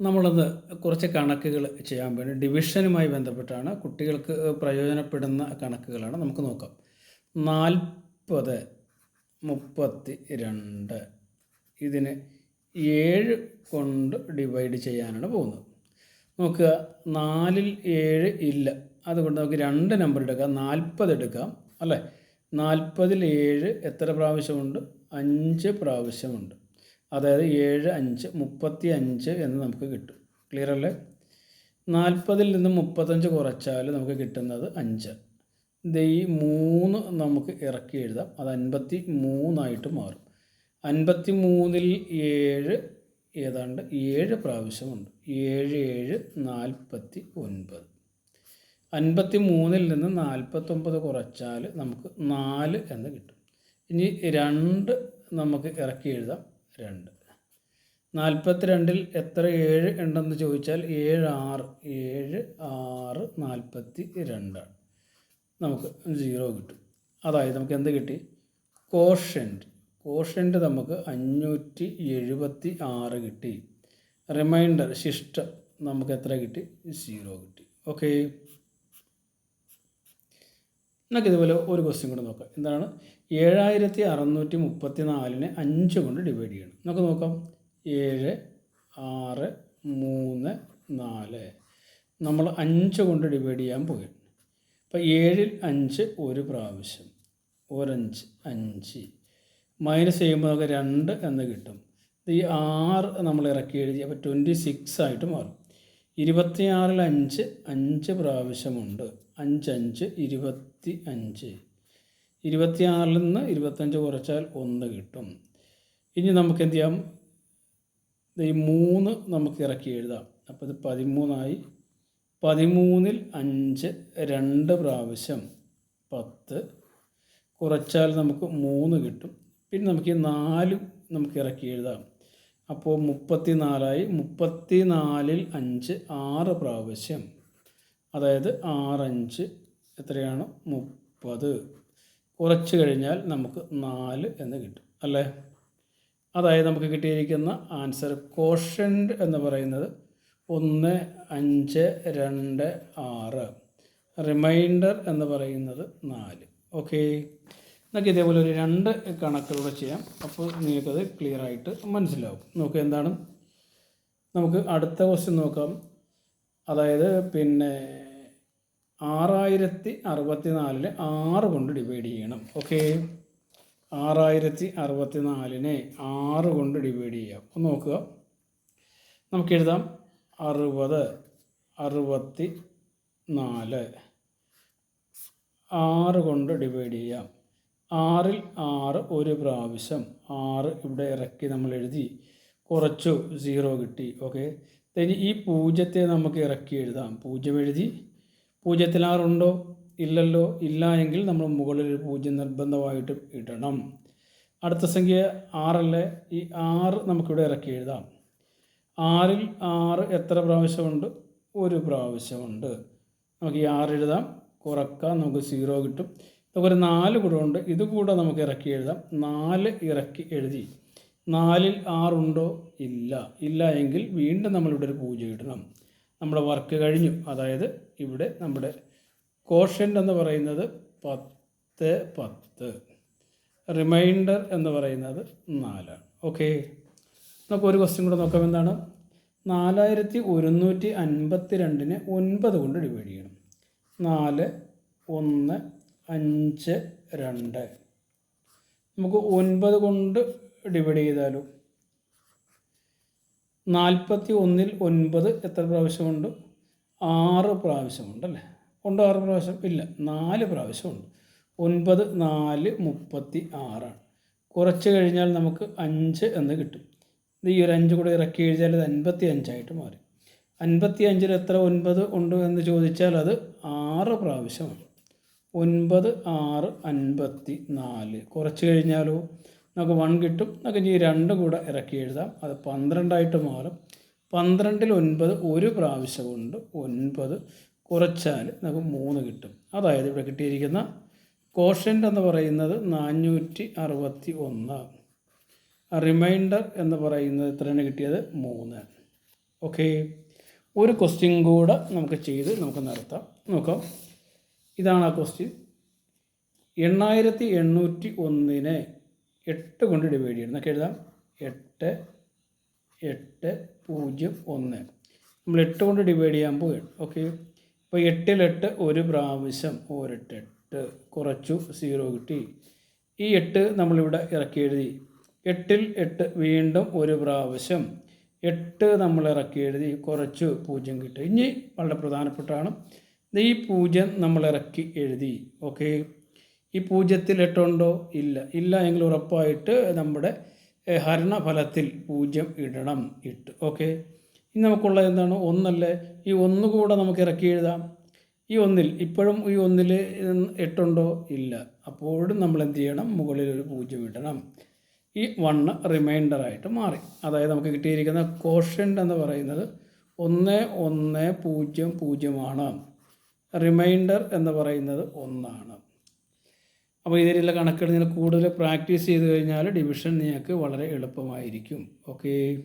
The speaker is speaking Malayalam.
നമ്മളത് കുറച്ച് കണക്കുകൾ ചെയ്യാൻ വേണ്ടി ഡിവിഷനുമായി ബന്ധപ്പെട്ടാണ് കുട്ടികൾക്ക് പ്രയോജനപ്പെടുന്ന കണക്കുകളാണ് നമുക്ക് നോക്കാം. നാൽപ്പത് മുപ്പത്തി രണ്ട് ഇതിന് ഏഴ് കൊണ്ട് ഡിവൈഡ് ചെയ്യാനാണ് പോകുന്നത്. നോക്കുക നാലിൽ ഏഴ് ഇല്ല. അതുകൊണ്ട് നമുക്ക് രണ്ട് നമ്പർ എടുക്കാം. നാൽപ്പത് എടുക്കാം അല്ലേ? നാൽപ്പതിൽ ഏഴ് എത്ര പ്രാവശ്യമുണ്ട്? അഞ്ച് പ്രാവശ്യമുണ്ട്. അതായത് ഏഴ് അഞ്ച് മുപ്പത്തി അഞ്ച് എന്ന് നമുക്ക് കിട്ടും. ക്ലിയർ അല്ലേ? നാൽപ്പതിൽ നിന്ന് മുപ്പത്തഞ്ച് കുറച്ചാൽ നമുക്ക് കിട്ടുന്നത് അഞ്ച്. ഈ മൂന്ന് നമുക്ക് ഇറക്കി എഴുതാം. അത് അൻപത്തി മൂന്നായിട്ട് മാറും. അൻപത്തി മൂന്നിൽ ഏഴ് ഏതാണ്ട് ഏഴ് പ്രാവശ്യമുണ്ട്. ഏഴ് ഏഴ് നാൽപ്പത്തി ഒൻപത് അൻപത്തി മൂന്നിൽ നിന്ന് നാൽപ്പത്തൊമ്പത് കുറച്ചാൽ നമുക്ക് നാല് എന്ന് കിട്ടും. ഇനി രണ്ട് നമുക്ക് ഇറക്കി എഴുതാം. രണ്ട് നാൽപ്പത്തി രണ്ടിൽ എത്ര ഏഴ് ഉണ്ടെന്ന് ചോദിച്ചാൽ ഏഴ് ആറ് ഏഴ് ആറ് നാൽപ്പത്തി രണ്ടാണ് നമുക്ക് സീറോ കിട്ടും. അതായത് നമുക്ക് എന്ത് കിട്ടി? കോഷന്റ് കോഷന്റ് നമുക്ക് അഞ്ഞൂറ്റി എഴുപത്തി ആറ് കിട്ടി. റിമൈൻഡർ ശിഷ്ടം നമുക്ക് എത്ര കിട്ടി? സീറോ കിട്ടി. ഓക്കേ നമുക്ക് ഇതുപോലെ ഒരു ക്വസ്റ്റ്യൻ കൂടെ നോക്കാം. എന്താണ്? ഏഴായിരത്തി അറുന്നൂറ്റി മുപ്പത്തി നാലിനെ അഞ്ച് കൊണ്ട് ഡിവൈഡ് ചെയ്യണം. നമുക്ക് നോക്കാം. ഏഴ് ആറ് മൂന്ന് നാല്. നമ്മൾ അഞ്ച് കൊണ്ട് ഡിവൈഡ് ചെയ്യാൻ പോയി അപ്പോൾ ഏഴിൽ അഞ്ച് ഒരു പ്രാവശ്യം. ഒരഞ്ച് അഞ്ച്. മൈനസ് ചെയ്യുമ്പോൾ നമുക്ക് രണ്ട് എന്ന് കിട്ടും. ഈ ആറ് നമ്മൾ ഇറക്കി എഴുതി അപ്പോൾ ട്വന്റി സിക്സ് ആയിട്ട് മാറും. ഇരുപത്തിയാറിൽ അഞ്ച് അഞ്ച് പ്രാവശ്യമുണ്ട്. അഞ്ചഞ്ച് ഇരുപത്തി അഞ്ച്. ഇരുപത്തിയാറിൽ നിന്ന് ഇരുപത്തഞ്ച് കുറച്ചാൽ ഒന്ന് കിട്ടും. ഇനി നമുക്ക് എന്ത് ചെയ്യാം ഈ മൂന്ന് നമുക്ക് ഇറക്കി എഴുതാം. അപ്പോൾ ഇത് പതിമൂന്നായി. പതിമൂന്നിൽ അഞ്ച് രണ്ട് പ്രാവശ്യം പത്ത് കുറച്ചാൽ നമുക്ക് മൂന്ന് കിട്ടും. പിന്നെ നമുക്ക് ഈ നാലും നമുക്ക് ഇറക്കി എഴുതാം. അപ്പോൾ മുപ്പത്തി നാലായി മുപ്പത്തി നാലിൽ അഞ്ച് ആറ് പ്രാവശ്യം അതായത് ആറഞ്ച് എത്രയാണ് മുപ്പത്. കുറച്ച് കഴിഞ്ഞാൽ നമുക്ക് നാല് എന്ന് കിട്ടും അല്ലേ? അതായത് നമുക്ക് കിട്ടിയിരിക്കുന്ന ആൻസർ കോഷൻഡ് എന്ന് പറയുന്നത് ഒന്ന് അഞ്ച് രണ്ട് ആറ്. റിമൈൻഡർ എന്ന് പറയുന്നത് നാല്. ഓക്കെ. നമുക്ക് ഇതേപോലെ ഒരു രണ്ട് കണക്കുകൂടെ ചെയ്യാം. അപ്പോൾ നിങ്ങൾക്കത് ക്ലിയർ ആയിട്ട് മനസ്സിലാവും. നോക്കുക എന്താണ്? നമുക്ക് അടുത്ത ക്വസ്റ്റ്യൻ നോക്കാം. അതായത് പിന്നെ ആറായിരത്തി അറുപത്തി നാലിന് ആറ് കൊണ്ട് ഡിവൈഡ് ചെയ്യണം. ഓക്കെ ആറായിരത്തി അറുപത്തി നാലിനെ ആറ് കൊണ്ട് ഡിവൈഡ് ചെയ്യാം. ഒന്ന് നോക്കുക. നമുക്ക് എഴുതാം അറുപത് അറുപത്തി നാല് ആറ് കൊണ്ട് ഡിവൈഡ് ചെയ്യാം. ആറിൽ ആറ് ഒരു പ്രാവശ്യം. ആറ് ഇവിടെ ഇറക്കി നമ്മൾ എഴുതി കുറച്ചു സീറോ കിട്ടി. ഓക്കെ ഇനി ഈ പൂജ്യത്തെ നമുക്ക് ഇറക്കി എഴുതാം. പൂജ്യം എഴുതി. പൂജ്യത്തിൽ ആറുണ്ടോ ഇല്ലല്ലോ. ഇല്ല എങ്കിൽ നമ്മൾ മുകളിൽ പൂജ്യം നിർബന്ധമായിട്ട് ഇടണം. അടുത്ത സംഖ്യ ആറല്ലേ? ഈ ആറ് നമുക്കിവിടെ ഇറക്കി എഴുതാം. ആറിൽ ആറ് എത്ര പ്രാവശ്യമുണ്ട്? ഒരു പ്രാവശ്യമുണ്ട്. നമുക്ക് ഈ ആറ് എഴുതാം. കുറക്കാം നമുക്ക് സീറോ കിട്ടും. നമുക്കൊരു നാല് കൂടെ ഇത് കൂടെ നമുക്ക് ഇറക്കി എഴുതാം. നാല് ഇറക്കി എഴുതി. നാലിൽ ആറുണ്ടോ? ഇല്ല. ഇല്ല എങ്കിൽ വീണ്ടും നമ്മളിവിടെ ഒരു പൂജ ഇടണം. നമ്മുടെ വർക്ക് കഴിഞ്ഞു. അതായത് ഇവിടെ നമ്മുടെ കോഷ്യന്റ് എന്ന് പറയുന്നത് പത്ത് പത്ത്. റിമൈൻഡർ എന്ന് പറയുന്നത് നാലാണ് ഓക്കെ നമുക്ക് ഒരു ക്വസ്റ്റ്യൻ കൂടെ നോക്കാം. എന്താണ്? നാലായിരത്തി ഒരുന്നൂറ്റി അൻപത്തി രണ്ടിന് ഒൻപത് കൊണ്ട് ഡിവൈഡ് ചെയ്യണം. നാല് ഒന്ന് അഞ്ച് രണ്ട്. നമുക്ക് ഒൻപത് കൊണ്ട് ഡിവൈഡ് ചെയ്താലും. നാൽപ്പത്തി ഒന്നിൽ ഒൻപത് എത്ര പ്രാവശ്യമുണ്ട്? ആറ് പ്രാവശ്യമുണ്ട് അല്ലേ? ഉണ്ടോ ആറ് പ്രാവശ്യം? ഇല്ല നാല് പ്രാവശ്യമുണ്ട്. ഒൻപത് നാല് മുപ്പത്തി ആറാണ്. കുറച്ച് കഴിഞ്ഞാൽ നമുക്ക് അഞ്ച് എന്ന് കിട്ടും. ഇത് ഈ ഒരു അഞ്ച് കൂടെ ഇറക്കി എഴുതിയാൽ അത് അൻപത്തി അഞ്ചായിട്ട് മാറി. അൻപത്തി അഞ്ചിൽ എത്ര ഒൻപത് ഉണ്ട് എന്ന് ചോദിച്ചാൽ അത് ആറ് പ്രാവശ്യമാണ്. ഒൻപത് ആറ് അൻപത്തി നാല് കുറച്ച് കഴിഞ്ഞാലോ? നമുക്ക് വൺ കിട്ടും. നമുക്ക് ഇനി രണ്ടും കൂടെ ഇറക്കി എഴുതാം. അത് പന്ത്രണ്ടായിട്ട് മാറും. പന്ത്രണ്ടിൽ ഒൻപത് ഒരു പ്രാവശ്യം കൊണ്ട് ഒൻപത് കുറച്ചാൽ നമുക്ക് മൂന്ന് കിട്ടും. അതായത് ഇവിടെ കിട്ടിയിരിക്കുന്ന കോഷന്റ് എന്ന് പറയുന്നത് നാനൂറ്റി അറുപത്തി ഒന്ന് റിമൈൻഡർ എന്ന് പറയുന്നത് എത്രയാണ് കിട്ടിയത്? മൂന്ന്. ഓക്കെ ഒരു ക്വസ്റ്റ്യൻ കൂടെ നമുക്ക് ചെയ്ത് നമുക്ക് നടത്താം നോക്കാം. ഇതാണ് ആ ക്വസ്റ്റ്യൻ എണ്ണായിരത്തി എണ്ണൂറ്റി ഒന്നിനെ എട്ട് കൊണ്ട് ഡിവൈഡ് ചെയ്യണം. എന്നൊക്കെ എഴുതാം. എട്ട് എട്ട് പൂജ്യം ഒന്ന്. നമ്മൾ എട്ട് കൊണ്ട് ഡിവൈഡ് ചെയ്യാൻ പോവുകയാണ്. ഓക്കെ. ഇപ്പോൾ എട്ടിലെട്ട് ഒരു പ്രാവശ്യം ഒരെട്ട് എട്ട് കുറച്ചു സീറോ കിട്ടി. ഈ എട്ട് നമ്മളിവിടെ ഇറക്കി എഴുതി. എട്ടിൽ എട്ട് വീണ്ടും ഒരു പ്രാവശ്യം എട്ട് നമ്മൾ ഇറക്കി എഴുതി കുറച്ച് പൂജ്യം കിട്ടി. ഇനി വളരെ പ്രധാനപ്പെട്ടാണ് ഈ പൂജ്യം നമ്മൾ ഇറക്കി എഴുതി. ഓക്കെ. ഈ പൂജ്യത്തിൽ എട്ടുണ്ടോ ഇല്ല. ഇല്ല എങ്കിൽ ഉറപ്പായിട്ട് നമ്മുടെ ഹരണഫലത്തിൽ പൂജ്യം ഇടണം ഇട്ട്. ഓക്കെ? ഇനി നമുക്കുള്ള എന്താണ്? ഒന്നല്ലേ? ഈ ഒന്ന് കൂടെ നമുക്ക് ഇറക്കി എഴുതാം. ഈ ഒന്നിൽ ഇപ്പോഴും ഈ ഒന്നിൽ എട്ടുണ്ടോ? ഇല്ല. അപ്പോഴും നമ്മൾ എന്ത് ചെയ്യണം? മുകളിൽ ഒരു പൂജ്യം ഇടണം. ഈ വണ്ണ് റിമൈൻഡറായിട്ട് മാറി. അതായത് നമുക്ക് കിട്ടിയിരിക്കുന്ന കോഷ്യന്റ് എന്ന് പറയുന്നത് ഒന്ന് ഒന്ന് പൂജ്യം പൂജ്യമാണ്. റിമൈൻഡർ എന്ന് പറയുന്നത് ഒന്നാണ്. അപ്പോൾ ഇതിലുള്ള കണക്കുകൾ നിങ്ങൾ കൂടുതൽ പ്രാക്ടീസ് ചെയ്ത് കഴിഞ്ഞാൽ ഡിവിഷൻ നിങ്ങൾക്ക് വളരെ എളുപ്പമായിരിക്കും. ഓക്കേ.